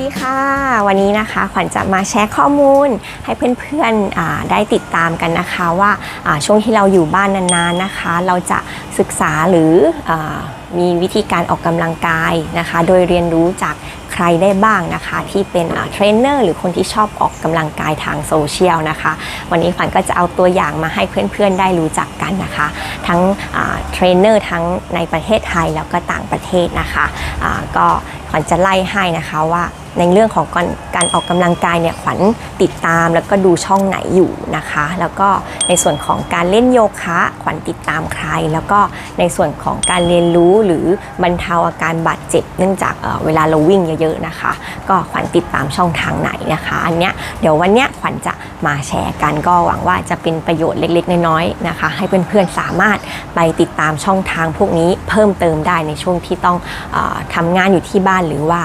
ดีค่ะ วันนี้นะคะขวัญจะมาแชร์ข้อมูลให้เพื่อนๆได้ติดตามกันนะคะว่าช่วงที่เราอยู่บ้านนานๆนะคะ เราจะศึกษาหรืออมีวิธีการออกกำลังกายนะคะ โดยเรียนรู้จากใครได้บ้างนะคะ ที่เป็นเทรนเนอร์หรือคนที่ชอบออกกำลังกายทางโซเชียลนะคะ วันนี้ขวัญก็จะเอาตัวอย่างมาให้เพื่อนๆได้รู้จักกันนะคะ ทั้งเทรนเนอร์ทั้งในประเทศไทยแล้วก็ต่างประเทศนะคะอ่าก็ขวัญจะไล่ให้นะคะว่า ในเรื่องของการการออกกำลังกายเนี่ยขวัญติดตามแล้วก็ดูช่องไหนอยู่นะคะ แล้วก็ในส่วนของการเล่นโยคะขวัญติดตามใคร แล้วก็ในส่วนของการเรียนรู้หรือบรรเทาอาการบาดเจ็บ เนื่องจากเเวลาเราวิ่งเยอะๆนะคะ ก็ขวัญติดตามช่องทางไหนนะคะ อันเนี้ยเดี๋ยววันเนี้ยขวัญจะมาแชร์กันก็หวังว่าจะเป็นประโยชน์เล็กๆน้อยๆนะคะ ให้เพื่อนๆสามารถไปติดตามช่องทางพวกนี้เพิ่มเติมได้ในช่วงที่ต้องออทำงานอยู่ที่บ้านหรือว่า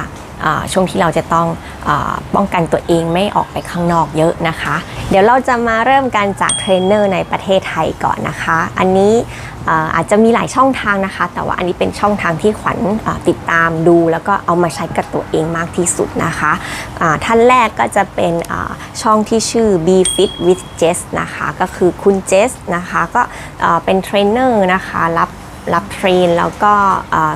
ช่วงที่เราจะต้องอป้องกันตัวเองไม่ออกไปข้างนอกเยอะนะคะ เดี๋ยวเราจะมาเริ่มกันจากเทรนเนอร์ในประเทศไทยก่อนนะคะ อันนี้อาจจะมีหลายช่องทางนะคะ แต่ว่าอันนี้เป็นช่องทางที่ขวัญติดตามดู แล้วก็เอามาใช้กับตัวเองมากที่สุดนะคะอ่าท่านแรกก็จะเป็นช่องที่ชื่อ Be Fit with Jess นะคะ ก็คือคุณเจสนะคะ ก็เป็นเทรนเนอร์นะคะรับ รับเทรนแล้วก็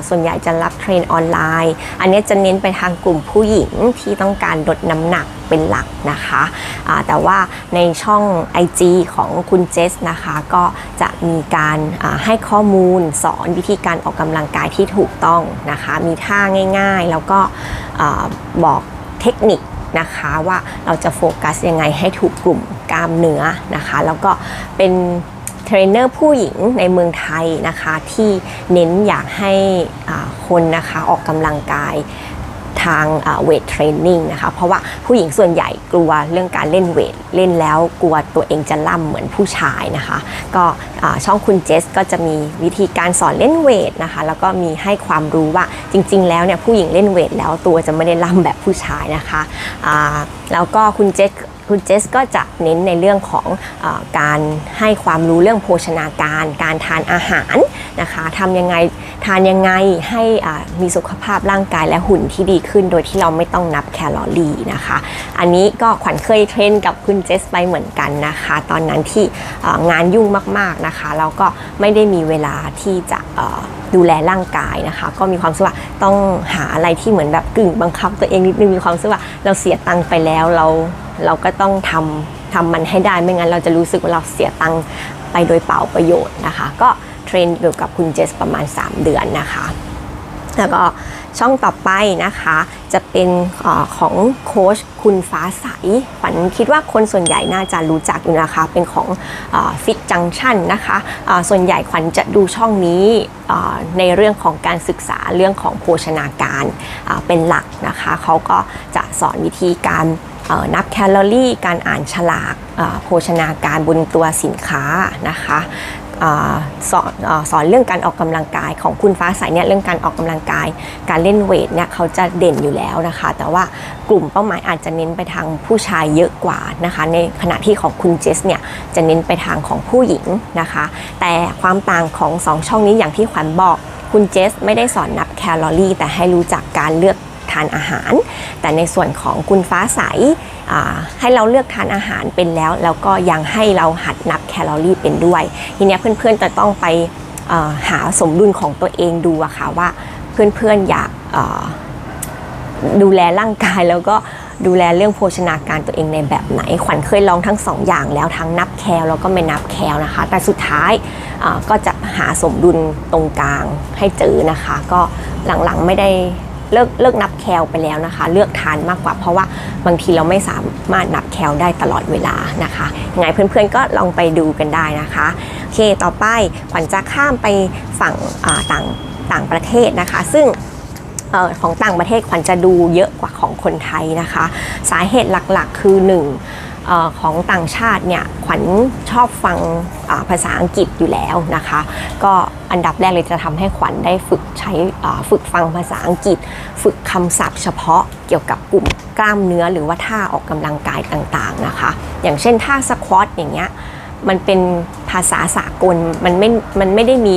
ส่วนใหญ่จะรับเทรนออนไลน์ อันนี้จะเน้นไปทางกลุ่มผู้หญิงที่ต้องการลดน้ำหนักเป็นหลักนะคะอ่าแต่ว่าในช่อง IG ของคุณเจสนะคะ ก็จะมีการให้ข้อมูลสอนวิธีการออกกำลังกายที่ถูกต้องนะคะ มีท่าง่ายๆ แล้วก็บอกเทคนิคนะคะว่าเราจะโฟกัสยังไงให้ถูกกลุ่มกล้ามเนื้อนะคะ แล้วก็เป็น เทรนเนอร์ผู้หญิงในเมืองไทยนะคะที่เน้นอยากให้คนนะคะออกกำลังกายทางเวทเทรนนิ่งนะคะเพราะว่าผู้หญิงส่วนใหญ่กลัวเรื่องการเล่นเวทเล่นแล้วกลัวตัวเองจะล่ำเหมือนผู้ชายนะคะ ก็ช่องคุณเจสก็จะมีวิธีการสอนเล่นเวทนะคะแล้วก็มีให้ความรู้ว่าจริง ๆ แล้วเนี่ยผู้หญิงเล่นเวทแล้วตัวจะไม่ได้ล่ำแบบผู้ชายนะคะแล้วก็คุณเจส คุณเจสก็จะเน้นในเรื่องของอการให้ความรู้เรื่องโภชนาการ การทานอาหารนะคะทำยังไงทานยังไงให้มีสุขภาพร่างกายและหุ่นที่ดีขึ้น โดยที่เราไม่ต้องนับแคลอรี่นะคะ อันนี้ก็ขวัญเคยเทรนกับคุณเจสไปเหมือนกันนะคะ ตอนนั้นที่งานยุ่งมากๆนะคะแล้วก็ไม่ได้มีเวลาที่จะดูแลร่างกายนะคะ ก็มีความสึกว่าต้องหาอะไรที่เหมือนแบบกึ่งบังคับตัวเองนิดนึงมีความสึกว่าเราเสียตังค์ไปแล้วเรา เราก็ต้องทำทำมันให้ได้ไม่งั้นเราจะรู้สึกว่าเราเสียตังค์ไปโดยเปล่าประโยชน์นะคะ ก็เทรนเกี่ยวกับคุณเจสประมาณ 3 เดือนนะคะ แล้วก็ ช่องต่อไปนะคะ จะเป็นอของโค้ชคุณฟ้าใสขวัญคิดว่าคนส่วนใหญ่น่าจะรู้จักอยู่นะคะ เป็นของฟิตจังชันนะคะอ่าส่วนใหญ่ขวัญจะดูช่องนี้ในเรื่องของการศึกษาเรื่องของโภชนาการเป็นหลักนะคะ เขาก็จะสอนวิธีการนับแคลอรี่ การอ่านฉลากโภชนาการบนตัวสินค้านะคะ สอนเอสอนเรื่องการออกกำลังกายของคุณฟ้าใสเนี่ยเรื่องการออกกำลังกาย การเล่นเวทเนี่ยเขาจะเด่นอยู่แล้วนะคะ แต่ว่ากลุ่มเป้าหมายอาจจะเน้นไปทางผู้ชายเยอะกว่านะคะ ในขณะที่ของคุณเจสเนี่ยจะเน้นไปทางของผู้หญิงนะคะ แต่ความต่างของสองช่องนี้อย่างที่ขวัญบอกคุณเจสไม่ได้สอนนับแคลอรี่ แต่ให้รู้จักการเลือก ทานอาหาร แต่ในส่วนของคุณฟ้าใสาให้เราเลือกทานอาหารเป็นแล้ว แล้วก็ยังให้เราหัดนับแคลอรี่เป็นด้วย ทีนี้เพื่อนๆจะต้องไปหาสมดุลของตัวเองดูอะค่ะว่าเพื่อนๆอยากดูแลร่างกายแล้วก็ดูแลเรื่องโภชนาการตัวเองในแบบไหน ขวัญเคยลองทั้งสองอย่างแล้วทั้งนับแคลแล้วก็ไม่นับแคลนะคะ แต่สุดท้ายก็จะหาสมดุลตรงกลางให้เจอนะคะ ก็หลังๆไม่ได้ เลิกเลิกนับแคลไปแล้วนะคะ เลือกทานมากกว่า เพราะว่าบางทีเราไม่สามารถนับแคลได้ตลอดเวลานะคะยังไงเพื่อนๆก็ลองไปดูกันได้นะคะโอเคต่อไปขวัญจะข้ามไปฝั่งต่างต่างประเทศนะคะ ซึ่งออของต่างประเทศขวัญจะดูเยอะกว่าของคนไทยนะคะ สาเหตุหลักๆ คือหนึ่ง ของต่างชาติเนี่ยขวัญชอบฟังภาษาอังกฤษอยู่แล้วนะคะ ก็อันดับแรกเลยจะทำให้ขวัญได้ฝึกใช้ฝึกฟังภาษาอังกฤษ ฝึกคำศัพท์เฉพาะเกี่ยวกับกลุ่มกล้ามเนื้อหรือว่าท่าออกกำลังกายต่างๆนะคะ อย่างเช่นท่าสควอตอย่างเงี้ยมันเป็นภาษาสากลมันไม่มันไม่ได้มี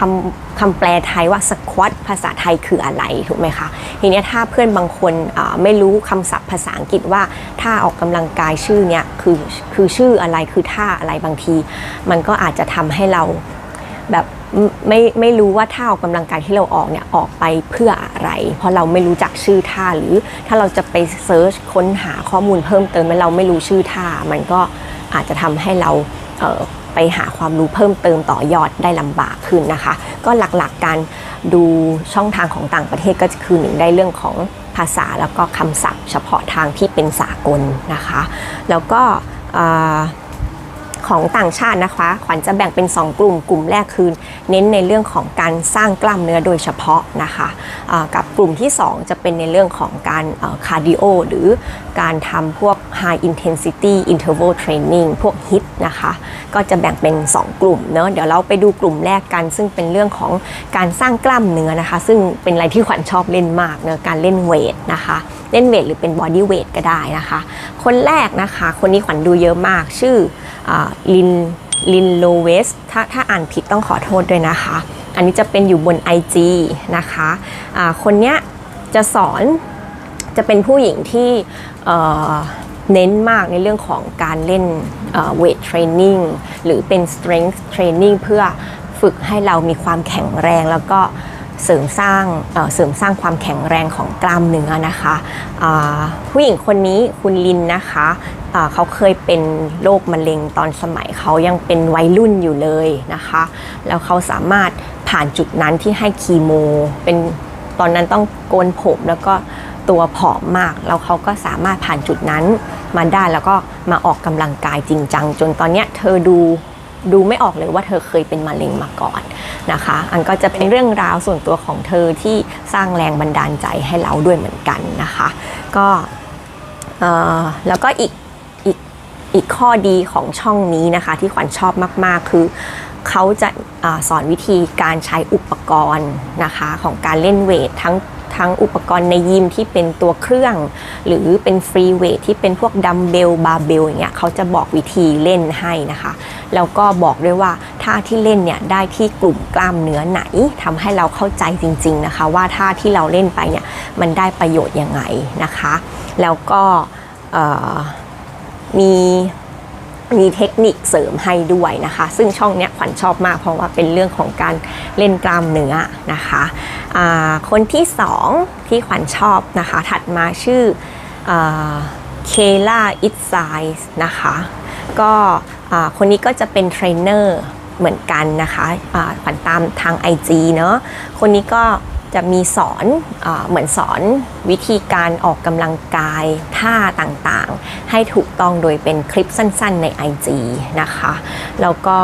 คำคำแปลไทยว่าสควอตภาษาไทยคืออะไรถูกไหมคะทีนี้ถ้าเพื่อนบางคนไม่รู้คำศัพท์ภาษาอังกฤษว่าท่าออกกำลังกายชื่อเนี้ยคือคือชื่ออะไรคือท่าอะไรบางที มันก็อาจจะทำให้เราแบบไม่ไม่รู้ว่าท่าออกกำลังกายที่เราออกเนี่ยออกไปเพื่ออะไร เพราะเราไม่รู้จักชื่อท่าหรือถ้าเราจะไปเซิร์ชค้นหาข้อมูลเพิ่มเติมแล้วเราไม่รู้ชื่อท่า มันก็อาจจะทำให้เราเไปหาความรู้เพิ่มเติมต่อยอดได้ลำบากขึ้นนะคะ ก็หลักๆการดูช่องทางของต่างประเทศก็คือหนึ่งได้เรื่องของภาษาแล้วก็คำศัพท์ เฉพาะทางที่เป็นสากลนะคะ แล้วก็ของต่างชาตินะคะ ขวัญจะแบ่งเป็น 2 กลุ่ม กลุ่มแรกคือเน้นในเรื่องของการสร้างกล้ามเนื้อโดยเฉพาะนะคะอ่า กลุ่มที่ 2 จะเป็นในเรื่องของการคาร์ดิโอหรือการทำพวก high intensity interval training พวก HIIT นะคะ ก็จะแบ่งเป็น 2 กลุ่มเนอะเดี๋ยวเราไปดูกลุ่มแรกกัน ซึ่งเป็นเรื่องของการสร้างกล้ามเนื้อนะคะ ซึ่งเป็นอะไรที่ขวัญชอบเล่นมากเนอะการเล่นเวทนะคะ เล่นเวทหรือเป็นบอดี้เวทก็ได้นะคะ คนแรกนะคะ คนนี้ขวัญดูเยอะมากชื่อลินลินโลเวสถ้าถ้าอ่านผิดต้องขอโทษด้วยนะคะ อันนี้จะเป็นอยู่บน IG นะคะะคนเนี้ยจะสอนจะเป็นผู้หญิงที่เน้นมากในเรื่องของการเล่นเวทเทรนนิ่งหรือเป็น strength training เพื่อฝึกให้เรามีความแข็งแรงแล้วก็เสริมสร้างเสริมสร้างความแข็งแรงของกล้ามเนื้อนะคะผู้หญิงคนนี้คุณลินนะคะเขาเคยเป็นโรคมะเร็งตอนสมัยเขายังเป็นวัยรุ่นอยู่เลยนะคะ แล้วเขาสามารถ ผ่านจุดนั้นที่ให้คีโม เป็นตอนนั้นต้องโกนผมแล้วก็ตัวผอมมาก แล้วเขาก็สามารถผ่านจุดนั้นมาได้แล้วก็มาออกกำลังกายจริงจังจนตอนเนี้ยเธอดูดูไม่ออกเลยว่าเธอเคยเป็นมะเร็งมาก่อนนะคะ อันก็จะเป็นเรื่องราวส่วนตัวของเธอที่สร้างแรงบันดาลใจให้เราด้วยเหมือนกันนะคะ ก็แล้วก็อีกอีกอีกข้อดีของช่องนี้นะคะ ที่ขวัญชอบมาก ๆ คือ เขาจะอสอนวิธีการใช้อุปกรณ์นะคะของการเล่นเวททั้งทั้งอุปกรณ์ในยิมที่เป็นตัวเครื่อง หรือเป็นฟรีเวทที่เป็นพวกดัมเบลบาร์เบลอย่างเงี้ยเขาจะบอกวิธีเล่นให้นะคะ แล้วก็บอกด้วยว่าท่าที่เล่นเนี่ยได้ที่กลุ่มกล้ามเนื้อไหนทำให้เราเข้าใจจริง ๆนะคะ ว่าท่าที่เราเล่นไปเนี่ยมันได้ประโยชน์ยังไงนะคะ แล้วก็มี มีเทคนิคเสริมให้ด้วยนะคะ ซึ่งช่องเนี้ยขวัญชอบมากเพราะว่าเป็นเรื่องของการเล่นกล้ามเนื้อนะคะคนที่สองที่ขวัญชอบนะคะ ถัดมาชื่อเคล่าอิทไซส์นะคะ ก็คนนี้ก็จะเป็นเทรนเนอร์เหมือนกันนะคะขวัญตามทาง IG เนาะคนนี้ก็ จะมีสอนอเหมือนสอนวิธีการออกกำลังกายท่าต่างๆ ให้ถูกต้องโดยเป็นคลิปสั้นๆใน IG นะคะ แล้วก็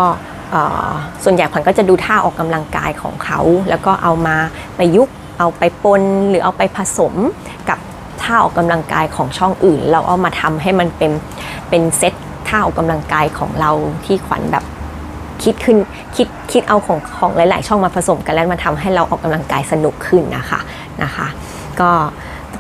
ส่วนใหญ่ขวัญก็จะดูท่าออกกำลังกายของเขา แล้วก็เอามาประยุกต์เอาไปปนหรือเอาไปผสมกับท่าออกกำลังกายของช่องอื่น เราเอามาทำให้มันเป็นเป็นเซตท่าออกกำลังกายของเราที่ขวัญแบบ คิดขึ้นคิดคิดเอาของของหลาย ๆ ช่องมาผสมกันแล้วมาทำให้เราออกกำลังกายสนุกขึ้นนะคะนะคะ ก็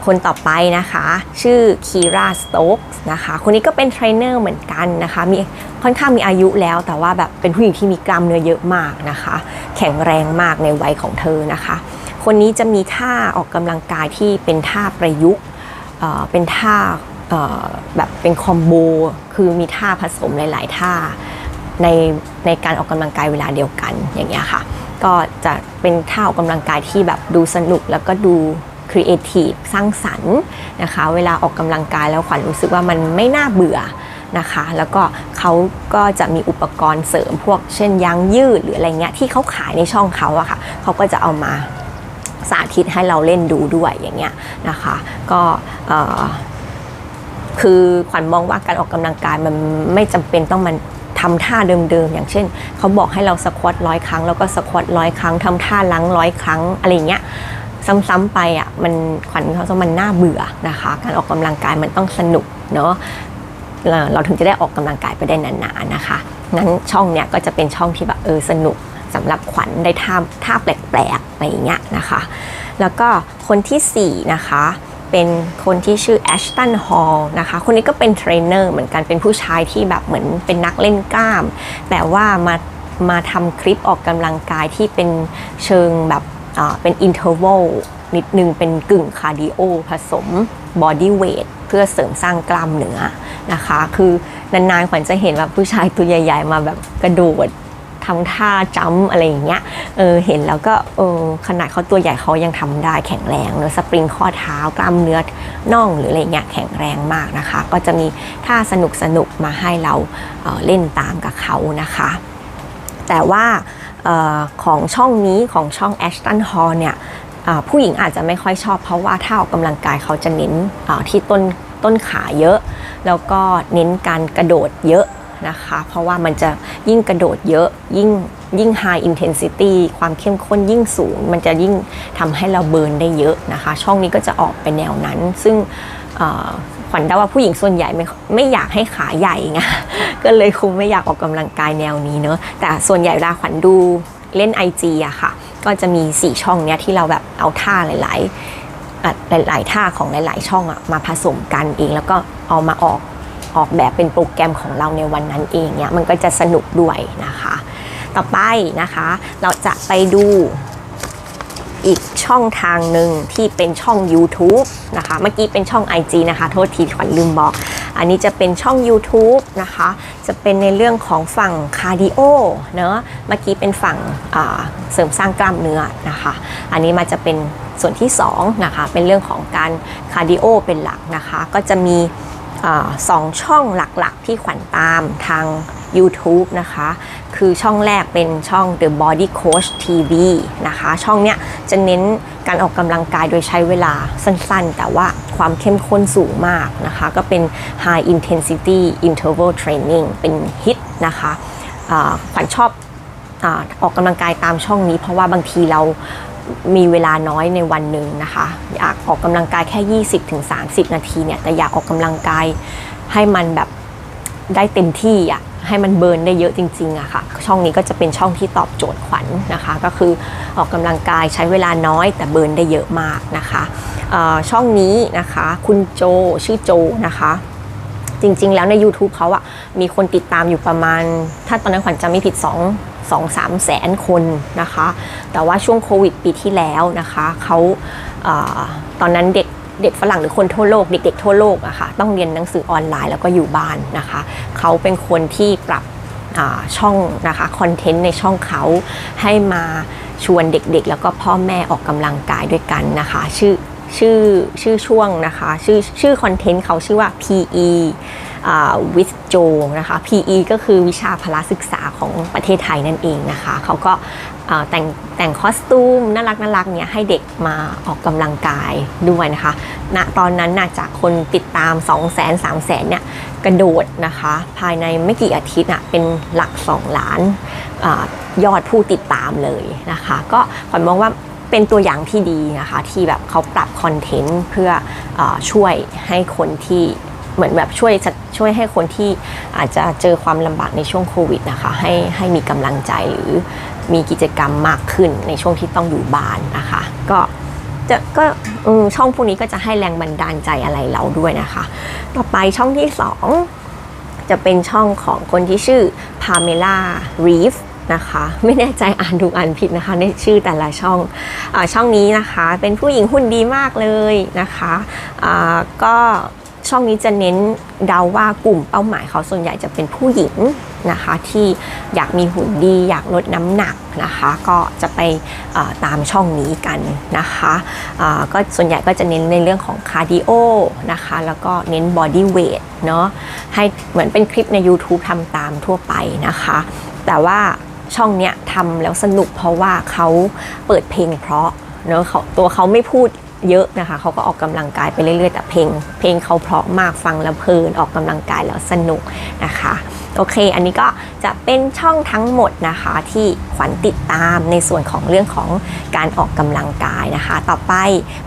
คนต่อไปนะคะ ชื่อคีราสโต๊กส์นะคะ คนนี้ก็เป็นเทรนเนอร์เหมือนกันนะคะ มีค่อนข้างมีอายุแล้วแต่ว่าแบบเป็นผู้หญิงที่มีกล้ามเนื้อเยอะมากนะคะ แข็งแรงมากในวัยของเธอนะคะ คนนี้จะมีท่าออกกำลังกายที่เป็นท่าประยุกต์เป็นท่าแบบเป็นคอมโบ คือมีท่าผสมหลาย ๆ ท่า ในในการออกกำลังกายเวลาเดียวกันอย่างเงี้ยค่ะ ก็จะเป็นท่าออกกำลังกายที่แบบดูสนุกแล้วก็ดูครีเอทีฟสร้างสรรค์นะคะ เวลาออกกำลังกายแล้วขวัญรู้สึกว่ามันไม่น่าเบื่อนะคะ แล้วก็เขาก็จะมีอุปกรณ์เสริมพวกเช่นยางยืดหรืออะไรเงี้ยที่เขาขายในช่องเขาอะค่ะเขาก็จะเอามาสาธิตให้เราเล่นดูด้วยอย่างเงี้ยนะคะ ก็คือขวัญมองว่าการออกกำลังกายมันไม่จำเป็นต้องมัน ทำท่าเดิมๆ อย่างเช่น เขาบอกให้เราสควอตร้อยครั้ง แล้วก็สควอตร้อยครั้งทำท่าลังร้อยครั้งอะไรเงี้ยซ้ำๆไปอะมันขวัญเขาจะมันน่าเบื่อนะคะ การออกกำลังกายมันต้องสนุกเนาะเราถึงจะได้ออกกำลังกายไปได้นานๆนะคะงั้นช่องเนี้ยก็จะเป็นช่องที่แบบเออสนุกสำหรับขวัญได้ท่าท่าแปลกๆอะไรอย่างเงี้ยนะคะ แล้วก็คนทีสี่4นะคะ เป็นคนที่ชื่อแอชตันฮอลนะคะ คนนี้ก็เป็นเทรนเนอร์เหมือนกันเป็นผู้ชายที่แบบเหมือนเป็นนักเล่นกล้าม แต่ว่ามามาทำคลิปออกกำลังกายที่เป็นเชิงแบบเป็นอินเทอร์วัลนิดนึงเป็นกึ่งคาร์ดิโอผสมบอดี้เวทเพื่อเสริมสร้างกล้ามเนื้อนะคะ คือนานๆขวัญจะเห็นแบบผู้ชายตัวใหญ่ ๆ มาแบบกระโดด ทำท่าจัมป์อะไรอย่างเงี้ยเออเห็นแล้วก็เออขนาดเขาตัวใหญ่เขายังทำได้แข็งแรงเนอะสปริงข้อเท้ากล้ามเนื้อน่องหรืออะไรเงี้ยแข็งแรงมากนะคะ ก็จะมีท่าสนุกสนุกๆมาให้เราเออเล่นตามกับเขานะคะ แต่ว่าออของช่องนี้ของช่อง Ashton Hall เนี่ยผู้หญิงอาจจะไม่ค่อยชอบ เพราะว่าถ้าออกกำลังกายเขาจะเน้นที่ต้นต้นขาเยอะ แล้วก็เน้นการกระโดดเยอะ นะคะ เพราะว่ามันจะยิ่งกระโดดเยอะยิ่งยิ่ง high intensity ความเข้มข้นยิ่งสูง มันจะยิ่งทำให้เราเบิร์นได้เยอะนะคะ ช่องนี้ก็จะออกไปแนวนั้น ซึ่งขวัญเดาว่าผู้หญิงส่วนใหญ่ไม่ไม่อยากให้ขาใหญ่ไงก็เลยคงไม่อยากออกกำลังกายแนวนี้เนอะแต่ส่วนใหญ่เวลาขวัญดูเล่น IG อะค่ะ ก็จะมี 4 ช่องเนี้ยที่เราแบบเอาท่าหลาย ๆ หลาย ๆ ท่าของหลาย ๆ ช่องอะมาผสมกันเองแล้วก็เอามาออก ออกแบบเป็นโปรแกรมของเราในวันนั้นเองเนี่ยมันก็จะสนุกด้วยนะคะ ต่อไปนะคะเราจะไปดูอีกช่องทางหนึ่งที่เป็นช่อง YouTube นะคะ เมื่อกี้เป็นช่อง IG นะคะ โทษทีขวัญลืมบอก อันนี้จะเป็นช่อง YouTube นะคะ จะเป็นในเรื่องของฝั่งคาร์ดิโอเนอะเมื่อกี้เป็นฝั่งเสริมสร้างกล้ามเนื้อนะคะ อันนี้มาจะเป็นส่วนที่2นะคะ เป็นเรื่องของการคาร์ดิโอเป็นหลักนะคะ ก็จะมี อสองช่องหลักๆ ที่ขวัญตามทาง YouTube นะคะ คือช่องแรกเป็นช่อง The Body Coach TV นะคะ ช่องเนี้ยจะเน้นการออกกำลังกายโดยใช้เวลาสั้นๆ แต่ว่าความเข้มข้นสูงมากนะคะ ก็เป็น High Intensity Interval Training เป็นฮิตนะคะขวัญชอบอออกกำลังกายตามช่องนี้เพราะว่าบางทีเรา มีเวลาน้อยในวันหนึ่งนะคะ อยากออกกำลังกายแค่ 20-30 นาทีเนี่ย แต่อยากออกกำลังกายให้มันแบบได้เต็มที่อะให้มันเบิร์นได้เยอะจริงๆอะค่ะ ช่องนี้ก็จะเป็นช่องที่ตอบโจทย์ขวัญนะคะ ก็คือออกกำลังกายใช้เวลาน้อยแต่เบิร์นได้เยอะมากนะคะช่องนี้นะคะคุณโจชื่อโจนะคะ จริงๆแล้วใน YouTube เขาอะมีคนติดตามอยู่ประมาณ ถ้าตอนนั้นขวัญจำไม่ผิด 2 2 3 แสนคนนะคะ แต่ว่าช่วงโควิดปีที่แล้วนะคะเขาออตอนนั้นเด็กเด็กฝรั่งหรือคนทั่วโลกเด็กๆทั่วโลกอะค่ะต้องเรียนหนังสือออนไลน์แล้วก็อยู่บ้านนะคะเขาเป็นคนที่ปรับช่องนะคะคอนเทนต์ในช่องเขาให้มาชวนเด็กๆ แล้วก็พ่อแม่ออกกำลังกายด้วยกันนะคะ ชื่อชื่อชื่อช่วงนะคะ ชื่อชื่อคอนเทนต์เขาชื่อว่า PE อ่า with Joe นะคะ PE ก็คือวิชาพละศึกษาของประเทศไทยนั่นเองนะคะเขาก็แต่งแต่งคอสตูมน่ารักน่ารักเนี่ยให้เด็กมาออกกำลังกายด้วยนะคะณตอนนั้นน่ะจากคนติดตาม 2 0 0 0 0 0 3 0 0 0 0เนี่ยกระโดดนะคะ ภายในไม่กี่อาทิตย์อะเป็นหลัก 2 ล้านอยอดผู้ติดตามเลยนะคะ ก็ขวัญมองว่าเป็นตัวอย่างที่ดีนะคะ ที่แบบเขาปรับคอนเทนต์เพื่ออช่วยให้คนที่ เหมือนแบบช่วยช่วยให้คนที่อาจจะเจอความลำบากในช่วงโควิดนะคะให้ให้มีกำลังใจหรือมีกิจกรรมมากขึ้นในช่วงที่ต้องอยู่บ้านนะคะ ก็จะก็ช่องพวกนี้ก็จะให้แรงบันดาลใจอะไรเราด้วยนะคะ ต่อไปช่องที่สองจะเป็นช่องของคนที่ชื่อพาเมล่ารีฟนะคะไม่แน่ใจอ่านถูกอ่านผิดนะคะในชื่อแต่ละช่องอช่องนี้นะคะ เป็นผู้หญิงหุ่นดีมากเลยนะคะก็ ช่องนี้จะเน้นเดาว่ากลุ่มเป้าหมายเขาส่วนใหญ่จะเป็นผู้หญิงนะคะ ที่อยากมีหุ่นดีอยากลดน้ำหนักนะคะ ก็จะไปตามช่องนี้กันนะคะก็ส่วนใหญ่ก็จะเน้นในเรื่องของคาร์ดิโอนะคะ แล้วก็เน้นบอดี้เวทเนาะให้เหมือนเป็นคลิปใน YouTube ทำตามทั่วไปนะคะ แต่ว่าช่องเนี้ยทำแล้วสนุกเพราะว่าเขาเปิดเพลงเพราะเนอะเขาตัวเขาไม่พูด เยอะนะคะเขาก็ออกกำลังกายไปเรื่อยๆ แต่เพลง เพลงเขาเพราะมากฟังแล้วเพลินออกกำลังกายแล้วสนุกนะคะ โอเค อันนี้ก็จะเป็นช่องทั้งหมดนะคะที่ขวัญติดตามในส่วนของเรื่องของการออกกำลังกายนะคะ ต่อไป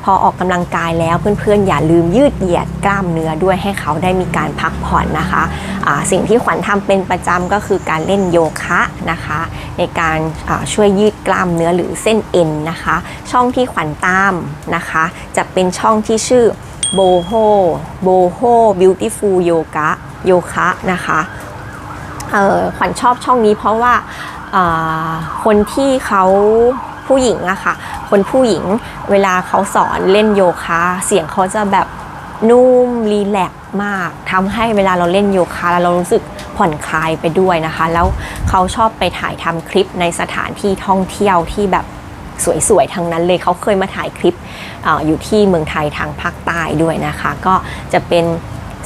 พอออกกำลังกายแล้วเพื่อนๆ อย่าลืมยืดเหยียดกล้ามเนื้อด้วยให้เขาได้มีการพักผ่อนนะคะะสิ่งที่ขวัญทำเป็นประจำก็คือการเล่นโยคะนะคะ ในการช่วยยืดกล้ามเนื้อหรือเส้นเอ็นนะคะ ช่องที่ขวัญตามนะคะ จะเป็นช่องที่ชื่อโบโฮโบโฮบิวตี้ฟูลโยกะโยคะนะคะ เออขวัญชอบช่องนี้เพราะว่าคนที่เขาผู้หญิงอะค่ะ คนผู้หญิงเวลาเขาสอนเล่นโยคะเสียงเขาจะแบบนุ่มรีแลกมากทำให้เวลาเราเล่นโยคะแล้วเรารู้สึกผ่อนคลายไปด้วยนะคะ แล้วเขาชอบไปถ่ายทำคลิปในสถานที่ท่องเที่ยวที่แบบสวยๆทั้งนั้นเลยเขาเคยมาถ่ายคลิปออยู่ที่เมืองไทยทางภาคใต้ด้วยนะคะ ก็จะเป็น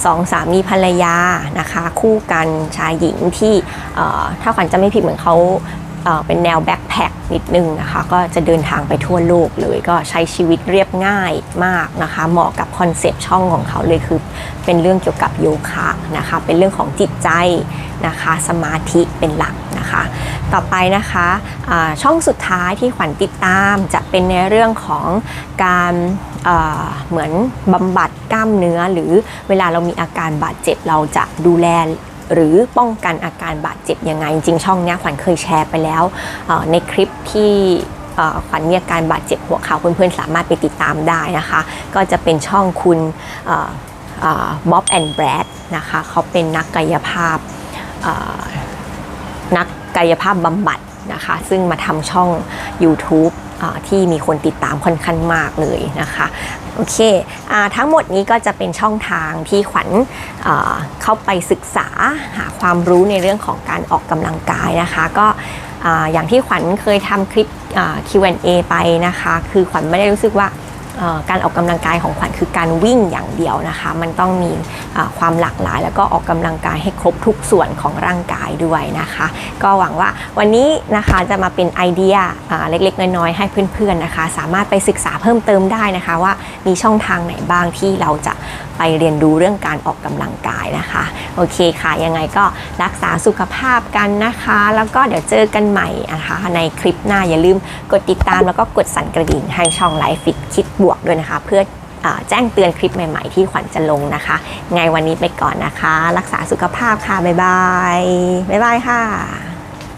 สองสามีภรรยานะคะ คู่กันชายหญิงที่ถ้าขวัญจะไม่ผิดเหมือนเขาเป็นแนวแบ็คแพคนิดนึงนะคะ ก็จะเดินทางไปทั่วโลกเลยก็ใช้ชีวิตเรียบง่ายมากนะคะ เหมาะกับคอนเซปต์ช่องของเขาเลยคือ เป็นเรื่องเกี่ยวกับโยคะนะคะ เป็นเรื่องของจิตใจนะคะ สมาธิเป็นหลักนะคะ ต่อไปนะคะอ่าช่องสุดท้ายที่ขวัญติดตามจะเป็นในเรื่องของการ เหมือนบำบัดกล้ามเนื้อ หรือเวลาเรามีอาการบาดเจ็บเราจะดูแลหรือป้องกันอาการบาดเจ็บยังไง จริงช่องนี้ขวัญเคยแชร์ไปแล้วในคลิปที่ขวัญมีอาการบาดเจ็บหัวเข่าเพื่อนๆ สามารถไปติดตามได้นะคะ ก็จะเป็นช่องคุณบ๊อบแอนด์แบรดนะคะเขาเป็นนักกายภาพนักกายภาพบำบัดนะคะ ซึ่งมาทำช่อง YouTube ที่มีคนติดตามค่อนข้างมากเลยนะคะโอเคอทั้งหมดนี้ก็จะเป็นช่องทางที่ขวัญเข้าไปศึกษาหาความรู้ในเรื่องของการออกกำลังกายนะคะ ก็อ่าอย่างที่ขวัญเคยทำคลิป Q&A ไปนะคะ คือขวัญไม่ได้รู้สึกว่า การออกกำลังกายของขวัญคือการวิ่งอย่างเดียวนะคะ มันต้องมีความหลากหลาย แล้วก็ออกกำลังกายให้ครบทุกส่วนของร่างกายด้วยนะคะ ก็หวังว่าวันนี้นะคะจะมาเป็นไอเดียเล็กๆ น้อยๆ ให้เพื่อนๆนะคะ สามารถไปศึกษาเพิ่มเติมได้นะคะว่ามีช่องทางไหนบ้างที่เราจะไปเรียนรู้เรื่องการออกกำลังกายนะคะ โอเคค่ะ ยังไงก็รักษาสุขภาพกันนะคะ แล้วก็เดี๋ยวเจอกันใหม่นะคะ ในคลิปหน้าอย่าลืมกดติดตามแล้วก็กดสั่นกระดิ่งให้ช่องไลฟ์ฟิตคิดบวกด้วยนะคะ เพื่ออแจ้งเตือนคลิปใหม่ ๆ ที่ขวัญจะลงนะคะ ไงวันนี้ไปก่อนนะคะ รักษาสุขภาพค่ะ บ๊ายบาย บ๊ายบายค่ะ